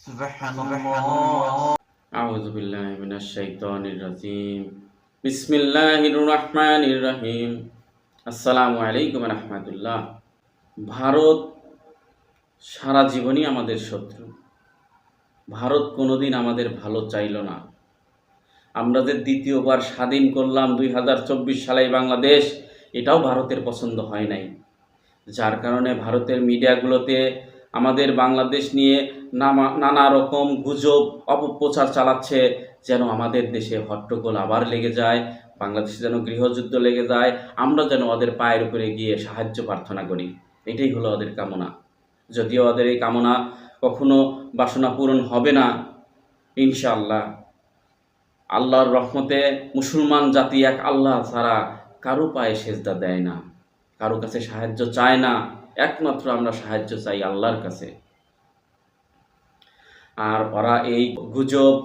سبحان الله أعوذ بالله من الشيطان الرجيم بسم الله الرحمن الرحيم আসসালামু আলাইকুম রহমতুল্লাহ ভারত সারা জীবনই আমাদের শত্রু ভারত কোনোদিন আমাদের ভালো চাইল না আমরা যে দ্বিতীয়বার স্বাধীন করলাম দুই হাজার চব্বিশ সালে বাংলাদেশ এটাও ভারতের পছন্দ হয় নাই যার কারণে ভারতের মিডিয়াগুলোতে আমাদের বাংলাদেশ নিয়ে নানা রকম গুজব, অপপ্রচার চালাচ্ছে যেন আমাদের দেশে হট্টগোল আবার লেগে যায়, বাংলাদেশে যেন গৃহযুদ্ধ লেগে যায়, আমরা যেন ওদের পায়ের উপরে গিয়ে সাহায্য প্রার্থনা করি। এটাই হলো ওদের কামনা। যদিও ওদের এই কামনা কখনো বাসনা পূরণ হবে না, ইনশাআল্লাহ। আল্লাহর রহমতে মুসলমান জাতি এক আল্লাহ ছাড়া কারও পায়ে সেজদা দেয় না, কারও কাছে সাহায্য চায় না, একমাত্র আমরা সাহায্য চাই আল্লাহর কাছে। আর ওরা এই গুজব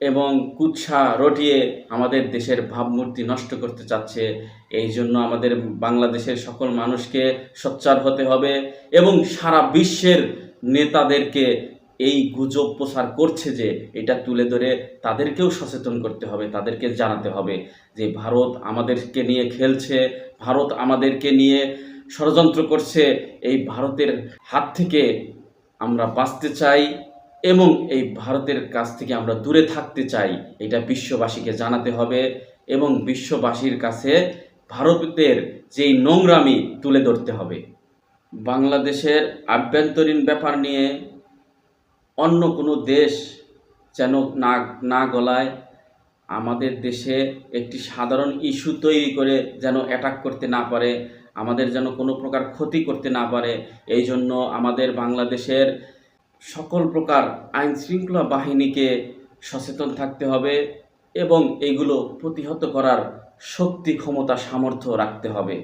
এবং কুৎসা রটিয়ে আমাদের দেশের ভাবমূর্তি নষ্ট করতে চাচ্ছে। এই জন্য আমাদের বাংলাদেশের সকল মানুষকে সোচ্চার হতে হবে এবং সারা বিশ্বের নেতাদেরকে এই গুজব প্রসার করছে যে এটা তুলে ধরে তাদেরকেও সচেতন করতে হবে, তাদেরকে জানাতে হবে যে ভারত আমাদেরকে নিয়ে খেলছে, ভারত আমাদেরকে নিয়ে ষড়যন্ত্র করছে। এই ভারতের হাত থেকে আমরা বাঁচতে চাই। এবং এই ভারতের কাছ থেকে আমরা দূরে থাকতে চাই, এটা বিশ্ববাসীকে জানাতে হবে এবং বিশ্ববাসীর কাছে ভারতের যেই নোংরামি তুলে ধরতে হবে। বাংলাদেশের আভ্যন্তরীণ ব্যাপার নিয়ে অন্য কোনো দেশ যেন না না গলায়, আমাদের দেশে একটি সাধারণ ইস্যু তৈরি করে যেন অ্যাটাক করতে না পারে, আমাদের যেন কোনো প্রকার ক্ষতি করতে না পারে এই জন্য আমাদের বাংলাদেশের সকল প্রকার আইন শৃঙ্খলা বাহিনীকে সচেতন থাকতে হবে এবং এগুলো প্রতিহত করার শক্তি, ক্ষমতা, সামর্থ্য রাখতে হবে।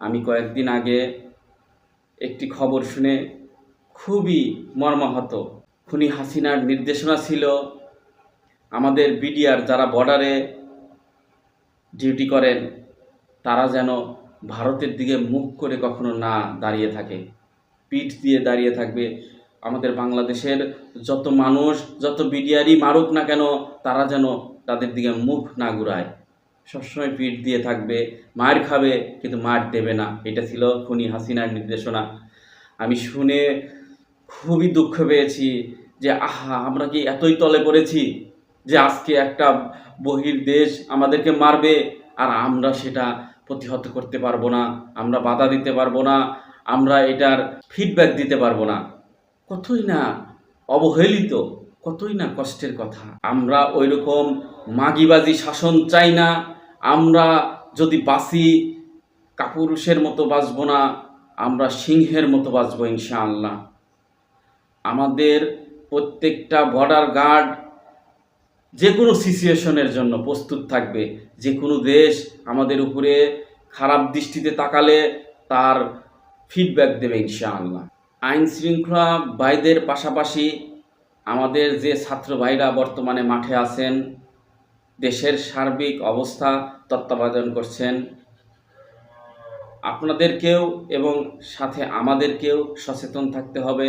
আমি কয়েকদিন আগে একটি খবর শুনে খুবই মর্মাহত। খুনি হাসিনার নির্দেশনা ছিল, আমাদের বিডিআর যারা বর্ডারে ডিউটি করেন, তারা যেন ভারতের দিকে মুখ করে কখনো না দাঁড়িয়ে থাকে। পিঠ দিয়ে দাঁড়িয়ে থাকবে আমাদের বাংলাদেশের যত মানুষ, যত বিডিআরই মারুক না কেন, তারা যেন তাদের দিকে মুখ না ঘুরায়। সবসময় পিঠ দিয়ে থাকবে, মার খাবে, কিন্তু মার দেবে না। এটা ছিল খুনি হাসিনার নির্দেশনা। আমি শুনে খুবই দুঃখ পেয়েছি যে, আহা, আমরা কি এতই তলে পড়েছি যে, আজকে একটা বহির দেশ আমাদেরকে মারবে, আর আমরা সেটা প্রতিহত করতে পারব না, আমরা বাধা দিতে পারব না, আমরা এটার ফিডব্যাক দিতে পারব না। কতই না অবহেলিত, কতই না কষ্টের কথা। আমরা ওই রকম মাগিবাজি শাসন চাই না, আমরা যদি বাঁচি, কাপুরুষের মতো বাঁচবো না, আমরা সিংহের মতো বাঁচবো ইনশাআল্লাহ। আমাদের প্রত্যেকটা বর্ডার গার্ড যে কোনো সিচুয়েশনের জন্য প্রস্তুত থাকবে। যে কোনো দেশ আমাদের উপরে খারাপ দৃষ্টিতে তাকালে তার ফিডব্যাক দেবে ইনশাআল্লাহ। আইন শৃঙ্খলা ভাইদের পাশাপাশি আমাদের যে ছাত্র ভাইরা বর্তমানে মাঠে আছেন, দেশের সার্বিক অবস্থা তত্ত্বাবধান করছেন। আপনাদেরকেও এবং সাথে আমাদেরকেও সচেতন থাকতে হবে।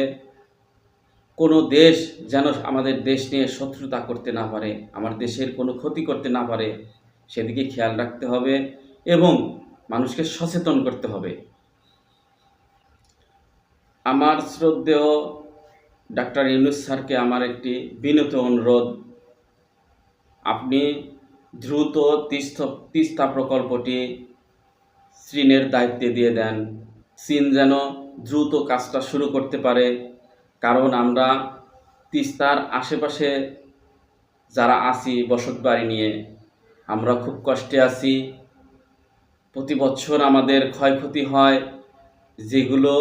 কোনো দেশ যেন আমাদের দেশ নিয়ে শত্রুতা করতে না পারে, আমার দেশের কোনো ক্ষতি করতে না পারে, সেদিকে খেয়াল রাখতে হবে এবং মানুষকে সচেতন করতে হবে। আমার শ্রদ্ধেয় ডাক্তার ইউনুস স্যারকে আমার একটি বিনত অনুরোধ। আপনি দ্রুত তিস্তা তিস্তা প্রকল্পটি চীনের দায়িত্বে দিয়ে দেন। চীন যেন দ্রুত কাজটা শুরু করতে পারে, কারণ আমরা তিস্তার আশেপাশে যারা আছি বসত বাড়ি নিয়ে, আমরা খুব কষ্টে আছি। প্রতি বছর আমাদের ক্ষয়ক্ষতি হয়, যেগুলো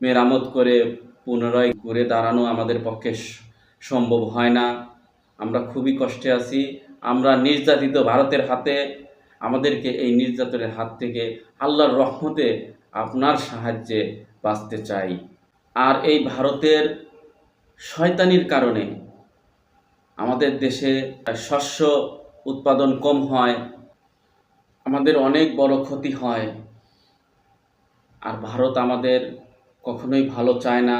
মেরামত করে পুনরায় ঘুরে দাঁড়ানো আমাদের পক্ষে সম্ভব হয় না। আমরা খুবই কষ্টে আছি। আমরা নির্যাতিত ভারতের হাতে। আমাদেরকে এই নির্যাতনের হাত থেকে আল্লাহর রহমতে আপনার সাহায্যে বাঁচতে চাই। আর এই ভারতের শয়তানির কারণে আমাদের দেশে শস্য উৎপাদন কম হয়, আমাদের অনেক বড় ক্ষতি হয়। আর ভারত আমাদের কখনোই ভালো চায় না।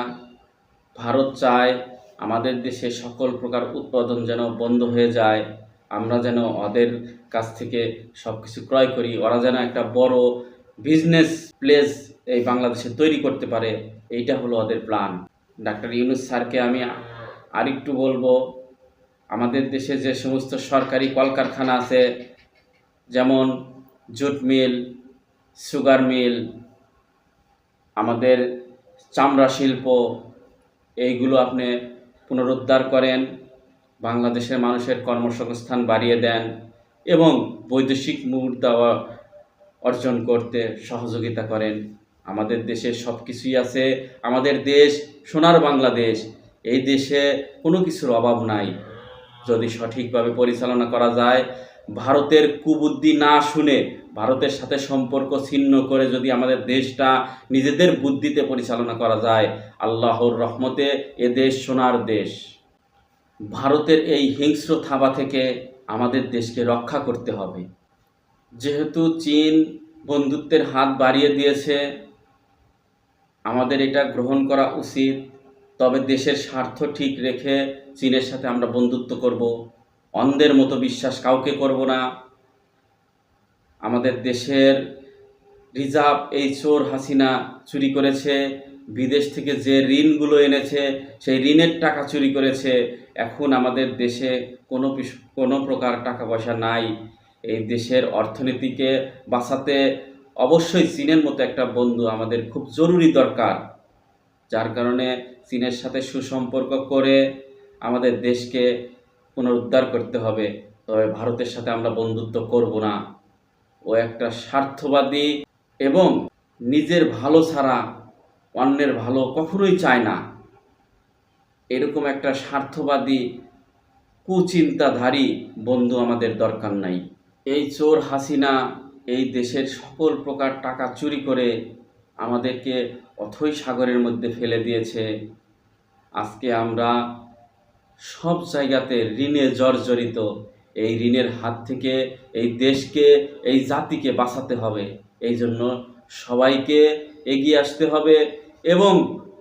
ভারত চায় আমাদের দেশে সকল প্রকার উৎপাদন যেন বন্ধ হয়ে যায়। আমরা যেন ওদের কাছ থেকে সব কিছু ক্রয় করি। ওরা যেন একটা বড় বিজনেস প্লেস এই বাংলাদেশে তৈরি করতে পারে। এইটা হলো ওদের প্ল্যান ডাক্তার ইউনুস স্যারকে আমি আরেকটু বলব, আমাদের দেশে যে সমস্ত সরকারি কলকারখানা আছে, যেমন জুট মিল সুগার মিল আমাদের চামড়া শিল্প, এইগুলো আপনি পুনরুদ্ধার করেন, বাংলাদেশের মানুষের কর্মসংস্থান বাড়িয়ে দেন এবং বৈদেশিক মুদ্রা অর্জন করতে সহযোগিতা করেন। আমাদের দেশে সব কিছুই আছে। আমাদের দেশ সোনার বাংলাদেশ। এই দেশে কোনো কিছুর অভাব নাই। যদি সঠিকভাবে পরিচালনা করা যায় ভারতের কুবুদ্ধি না শুনে ভারতের সাথে সম্পর্ক ছিন্ন করে যদি আমাদের দেশটা নিজেদের বুদ্ধিতে পরিচালনা করা যায়, আল্লাহর রহমতে এ দেশ সোনার দেশ। ভারতের এই হিংস্র থাবা থেকে আমাদের দেশকে রক্ষা করতে হবে। যেহেতু চীন বন্ধুত্বের হাত বাড়িয়ে দিয়েছে, আমাদের এটা গ্রহণ করা উচিত। তবে দেশের স্বার্থ ঠিক রেখে চীনের সাথে আমরা বন্ধুত্ব করব। অন্ধের মতো বিশ্বাস কাউকে করব না। আমাদের দেশের রিজার্ভ এই চোর হাসিনা চুরি করেছে, বিদেশ থেকে যে ঋণগুলো এনেছে, সেই ঋণের টাকা চুরি করেছে। এখন আমাদের দেশে কোনো কোনো প্রকার টাকা পয়সা নাই। এই দেশের অর্থনীতিকে বাঁচাতে অবশ্যই চীনের মতো একটা বন্ধু আমাদের খুব জরুরি দরকার। যার কারণে চীনের সাথে সুসম্পর্ক করে আমাদের দেশকে পুনরুদ্ধার করতে হবে। তবে ভারতের সাথে আমরা বন্ধুত্ব করব না। ও একটা স্বার্থবাদী এবং নিজের ভালো ছাড়া অন্যের ভালো কখনোই চায় না। এরকম একটা স্বার্থবাদী, কুচিন্তাধারী বন্ধু আমাদের দরকার নাই। এই চোর হাসিনা এই দেশের সকল প্রকার টাকা চুরি করে আমাদেরকে অথই সাগরের মধ্যে ফেলে দিয়েছে। আজকে আমরা সব জায়গাতে ঋণে জর্জরিত। এই ঋণের হাত থেকে, এই দেশকে, এই জাতিকে বাঁচাতে হবে। এই জন্য সবাইকে এগিয়ে আসতে হবে এবং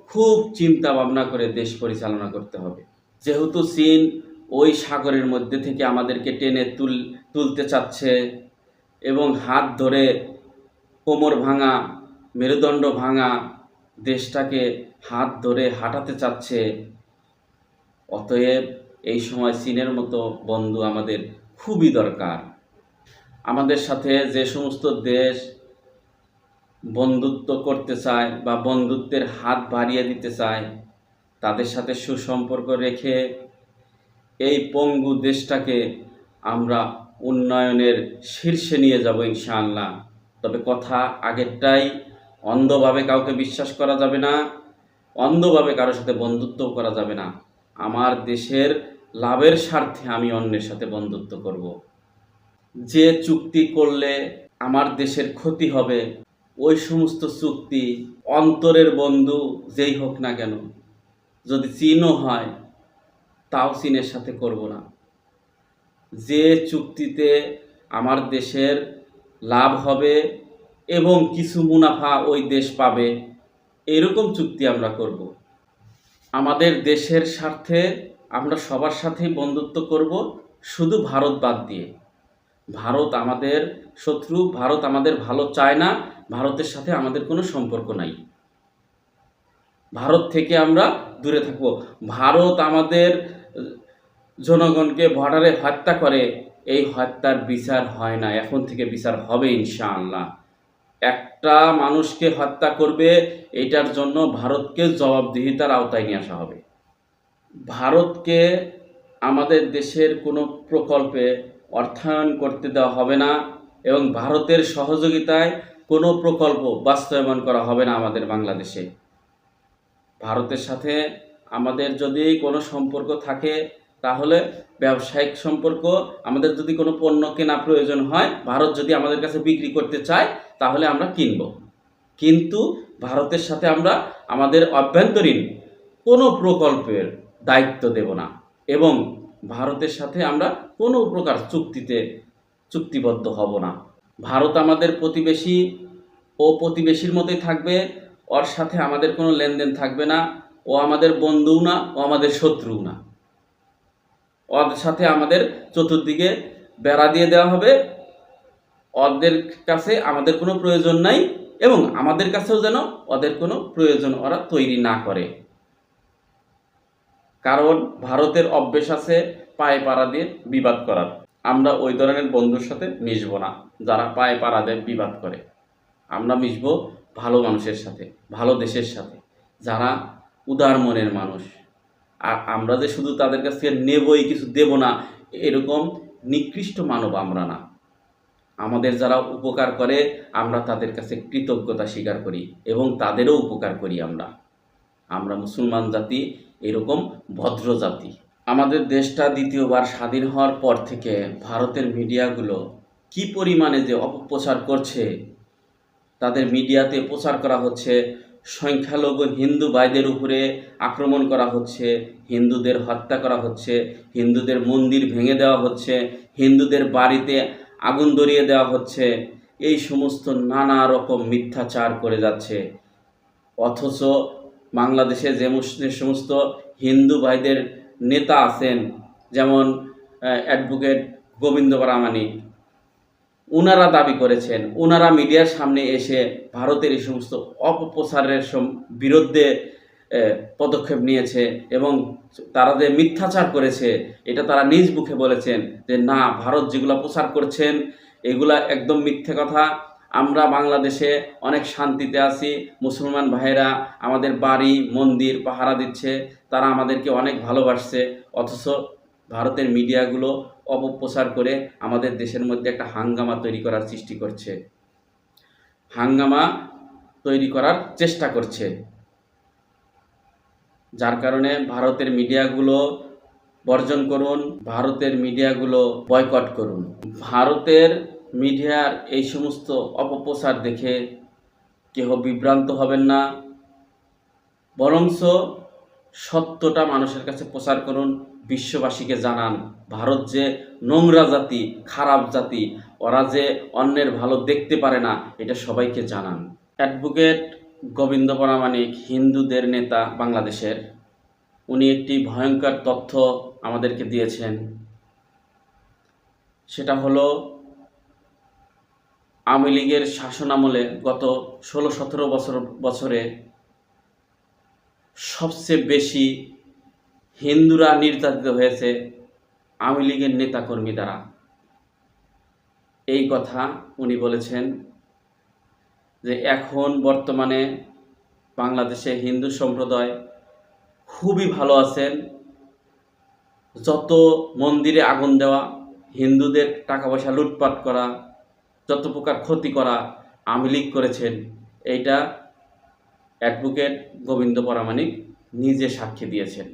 খুব চিন্তা ভাবনা করে দেশ পরিচালনা করতে হবে। যেহেতু চীন ওই সাগরের মধ্যে থেকে আমাদেরকে টেনে তুল, তুলতে চাচ্ছে এবং হাত ধরে কোমর ভাঙা, মেরুদণ্ড ভাঙা দেশটাকে হাত ধরে হাঁটাতে চাচ্ছে অতএব এই সময় চীনের মতো বন্ধু আমাদের খুবই দরকার। আমাদের সাথে যে সমস্ত দেশ বন্ধুত্ব করতে চায় বা বন্ধুত্বের হাত বাড়িয়ে দিতে চায়, তাদের সাথে সুসম্পর্ক রেখে এই পঙ্গু দেশটাকে আমরা উন্নয়নের শীর্ষে নিয়ে যাব ইনশাআল্লাহ। তবে কথা আগেরটাই, অন্ধভাবে কাউকে বিশ্বাস করা যাবে না, অন্ধভাবে কারোর সাথে বন্ধুত্ব করা যাবে না। আমার দেশের লাভের স্বার্থে আমি অন্যের সাথে বন্ধুত্ব করব। যে চুক্তি করলে আমার দেশের ক্ষতি হবে, ওই সমস্ত চুক্তি অন্তরের বন্ধু যেই হোক না কেন, যদি চীনও হয়, তাও চীনের সাথে করব না যে চুক্তিতে আমার দেশের লাভ হবে এবং কিছু মুনাফা ওই দেশ পাবে, এরকম চুক্তি আমরা করব আমাদের দেশের স্বার্থে আমরা সবার সাথেই বন্ধুত্ব করব, শুধু ভারত বাদ দিয়ে। ভারত আমাদের শত্রু, ভারত আমাদের ভালো চায় না, ভারতের সাথে আমাদের কোনো সম্পর্ক নাই। ভারত থেকে আমরা দূরে থাকব। ভারত আমাদের জনগণকে বর্ডারে হত্যা করে, এই হত্যার বিচার হয় না, এখন থেকে বিচার হবে ইনশাআল্লাহ। একটা মানুষকে হত্যা করবে, এটার জন্য ভারতকে জবাবদিহিতার আওতায় নিয়ে আসা হবে। ভারতকে আমাদের দেশের কোনো প্রকল্পে অর্থায়ন করতে দেওয়া হবে না এবং ভারতের সহযোগিতায় কোনো প্রকল্প বাস্তবায়ন করা হবে না আমাদের বাংলাদেশে। ভারতের সাথে আমাদের যদি কোনো সম্পর্ক থাকে তাহলে ব্যবসায়িক সম্পর্ক, আমাদের যদি কোনো পণ্য কেনা প্রয়োজন হয়, ভারত যদি আমাদের কাছে বিক্রি করতে চায়, তাহলে আমরা কিনব। কিন্তু ভারতের সাথে আমরা আমাদের অভ্যন্তরীণ কোনো প্রকল্পের দায়িত্ব দেব না এবং ভারতের সাথে আমরা কোনো প্রকার চুক্তিতে চুক্তিবদ্ধ হব না। ভারত আমাদের প্রতিবেশী ও প্রতিবেশীর মতোই থাকবে, ওর সাথে আমাদের কোনো লেনদেন থাকবে না, ও আমাদের বন্ধুও না, ও আমাদের শত্রুও না। ওর সাথে আমাদের চতুর্দিকে বেড়া দিয়ে দেওয়া হবে। ওদের কাছে আমাদের কোনো প্রয়োজন নাই এবং আমাদের কাছেও যেন ওদের কোনো প্রয়োজন ওরা তৈরি না করে। কারণ ভারতের অভ্যেস আছে পায়ে পাড়া দিয়ে বিবাদ করার। আমরা ওই ধরনের বন্ধুর সাথে মিশব না, যারা পায়ে পাড়া দিয়ে বিবাদ করে। আমরা মিশব ভালো মানুষের সাথে, ভালো দেশের সাথে, যারা উদার মনের মানুষ। আমরা যে শুধু তাদের কাছ থেকে নেবই, কিছু দেব না, এরকম নিকৃষ্ট মানব আমরা না। আমাদের যারা উপকার করে, আমরা তাদের কাছে কৃতজ্ঞতা স্বীকার করি এবং তাদেরও উপকার করি আমরা। আমরা মুসলমান জাতি, এরকম ভদ্র জাতি। আমাদের দেশটা দ্বিতীয়বার স্বাধীন হওয়ার পর থেকে ভারতের মিডিয়াগুলো কি পরিমাণে যে অপপ্রচার করছে, তাদের মিডিয়াতে প্রচার করা হচ্ছে সংখ্যালঘু হিন্দু ভাইদের উপরে আক্রমণ করা হচ্ছে, হিন্দুদের হত্যা করা হচ্ছে, হিন্দুদের মন্দির ভেঙে দেওয়া হচ্ছে, হিন্দুদের বাড়িতে আগুন ধরিয়ে দেওয়া হচ্ছে, এই সমস্ত নানা রকম মিথ্যাচার করে যাচ্ছে। অথচ বাংলাদেশে যে মুস- সমস্ত হিন্দু ভাইদের নেতা আছেন, যেমন অ্যাডভোকেট গোবিন্দ প্রামাণিক ওনারা দাবি করেছেন ওনারা মিডিয়ার সামনে এসে ভারতের এই সমস্ত অপপ্রচারের বিরুদ্ধে পদক্ষেপ নিয়েছে এবং তারা যে মিথ্যাচার করেছে, এটা তারা নিজ মুখে বলেছেন যে, না, ভারত যেগুলো প্রচার করছেন, এগুলা একদম মিথ্যে কথা। আমরা বাংলাদেশে অনেক শান্তিতে আছি, মুসলমান ভাইয়েরা আমাদের বাড়ি, মন্দির, পাহারা দিচ্ছে, তারা আমাদেরকে অনেক ভালোবাসছে, অথচ ভারতের মিডিয়াগুলো অপপ্রচার করে আমাদের দেশের মধ্যে একটা হাঙ্গামা তৈরি করার সৃষ্টি করছে। হাঙ্গামা তৈরি করার চেষ্টা করছে। যার কারণে ভারতের মিডিয়াগুলো বর্জন করুন, ভারতের মিডিয়াগুলো বয়কট করুন। ভারতের মিডিয়ার এই সমস্ত অপপ্রচার দেখে কেহ বিভ্রান্ত হবেন না। বরঞ্চ সত্যটা মানুষের কাছে প্রচার করুন, বিশ্ববাসীকে জানান, ভারত যে নোংরা জাতি, খারাপ জাতি, ওরা যে অন্যের ভালো দেখতে পারে না, এটা সবাইকে জানান। অ্যাডভোকেট গোবিন্দ পরামানিক হিন্দুদের নেতা বাংলাদেশের, উনি একটি ভয়ঙ্কর তথ্য আমাদেরকে দিয়েছেন। সেটা হলো, আওয়ামী লীগের শাসনামলে গত ষোলো সতেরো বছর বছরে সবচেয়ে বেশি হিন্দুরা নির্যাতিত হয়েছে আওয়ামী লীগের নেতাকর্মী দ্বারা। এই কথা উনি বলেছেন যে এখন বর্তমানে বাংলাদেশে হিন্দু সম্প্রদায় খুবই ভালো আছেন। যত মন্দিরে আগুন দেওয়া, হিন্দুদের টাকা পয়সা লুটপাট করা, যত প্রকার ক্ষতি করা আওয়ামী লীগ করেছেন, এইটা অ্যাডভোকেট গোবিন্দ পরামানিক নিজে সাক্ষী দিয়েছেন।